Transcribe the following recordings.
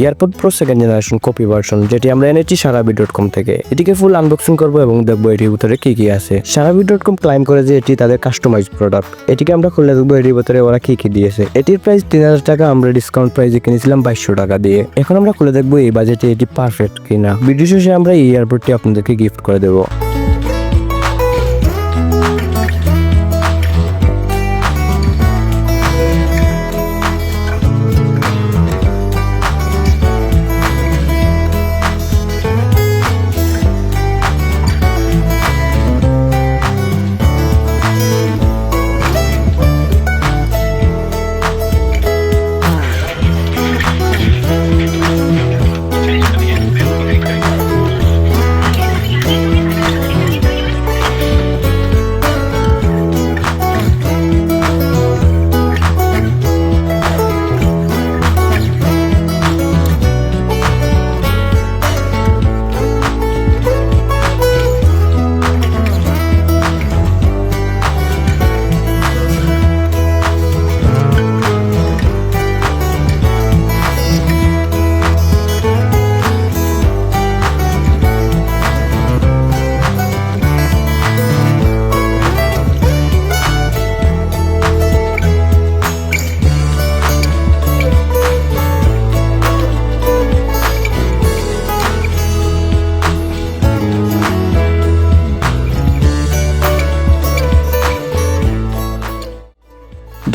AirPod pro second generation copy version যেটি আমরা এনেছি সারাবি ডট কম থেকে। এটিকে ফুল আনবক্সিং করব এবং দেখব এটির ভিতরে কি কি আছে। সারাবি ডট কম ক্লাইম করে যে এটি তাদের কাস্টমাইজ প্রোডাক্ট এটিকে আমরা খুলে দেখব এটির ভিতরে ওরা কি কি দিয়েছে। এটির প্রাইস তিন হাজার টাকা, আমরা ডিসকাউন্ট প্রাইসে কিনেছিলাম বাইশশো টাকা দিয়ে। এখন আমরা খুলে দেখব এই বাজেটে এটি পারফেক্ট কিনা। ভিডিও শেষে আমরা এই এয়ারপডটি আপনাদেরকে গিফট করে দেবো।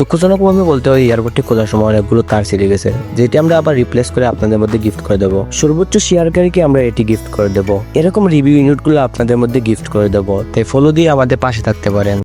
দুঃখজনকভাবে বলতে হয় এয়ারপোর্টটি খোলার সময় অনেকগুলো তার ছিঁড়ে গেছে, যেটি আমরা আবার রিপ্লেস করে আপনাদের মধ্যে গিফট করে দেবো। সর্বোচ্চ শেয়ারকারীকে আমরা এটি গিফট করে দেবো। এরকম রিভিউ ইউনিটগুলো আপনাদের মধ্যে গিফট করে দেবো। তাই ফলো দিয়ে আমাদের পাশে থাকতে পারেন।